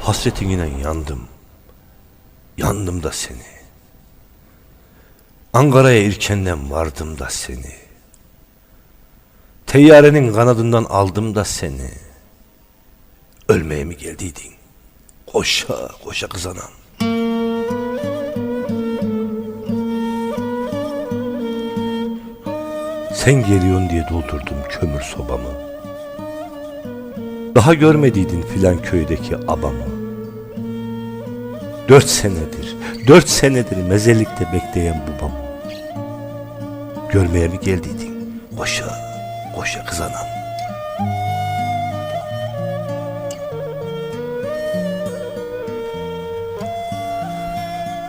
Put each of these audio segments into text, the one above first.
Hasretine yandım. Yandım da seni. Ankara'ya erkenden vardım da seni. Teyyarenin kanadından aldım da seni. Ölmeye mi geldiydin? Koşa koşa kız anam. Sen geliyorsun diye doldurdum kömür sobamı. Daha görmediydin filan köydeki abamı. Dört senedir, dört senedir mezelikte bekleyen babamı. Görmeye mi geldiydin? Koşa, koşa kız anam.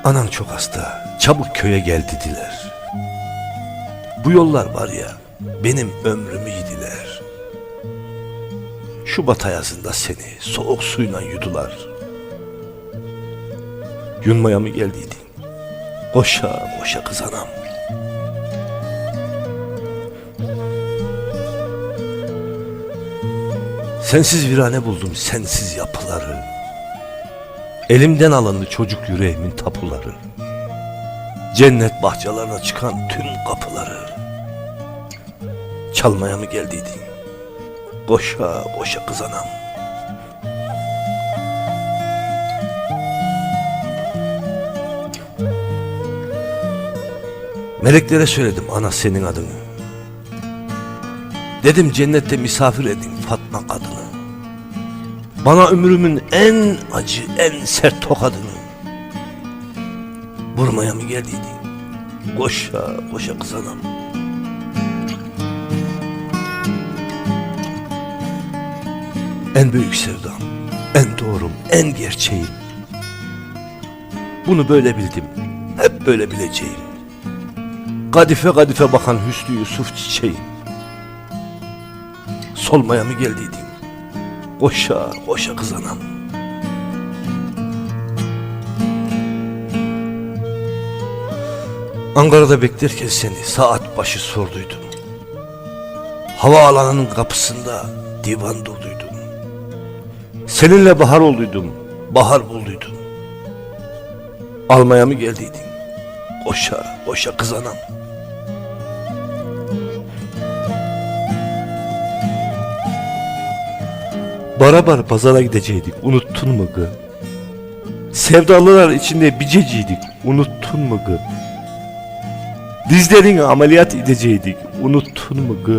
Anan çok hasta, çabuk köye gel dediler. Bu yollar var ya, benim ömrümü yediler. Şubat ayazında seni soğuk suyla yudular. Yunmaya mı geldiydin? Koşa koşa kız anam. Sensiz virane buldum sensiz yapıları. Elimden alındı çocuk yüreğimin tapuları. Cennet bahçelerine çıkan tüm kapıları. Çalmaya mı geldiydin? Koşa koşa kız anam. Meleklere söyledim ana senin adını. Dedim cennette misafir edin Fatma kadını. Bana ömrümün en acı, en sert tokadını. Vurmaya mı geldiydin? Koşa, koşa kız anam. En büyük sevdam, en doğrum, en gerçeğim. Bunu böyle bildim, hep böyle bileceğim. Kadife kadife bakan Hüsnü Yusuf çiçeğim. Solmaya mı geldiydin? Koşa, koşa kız anam. Ankara'da beklerken seni saat başı sorduydum. Havaalanının kapısında divan durduydum. Seninle bahar olduydum, bahar bulduydum. Almaya mı geldiydin? Koşa, koşa kız anam. Barabar pazara gideceydik, unuttun mu gı? Sevdalılar içinde biceciydik, unuttun mu gı? Dizlerini ameliyat edeceydik, unuttun mu gı?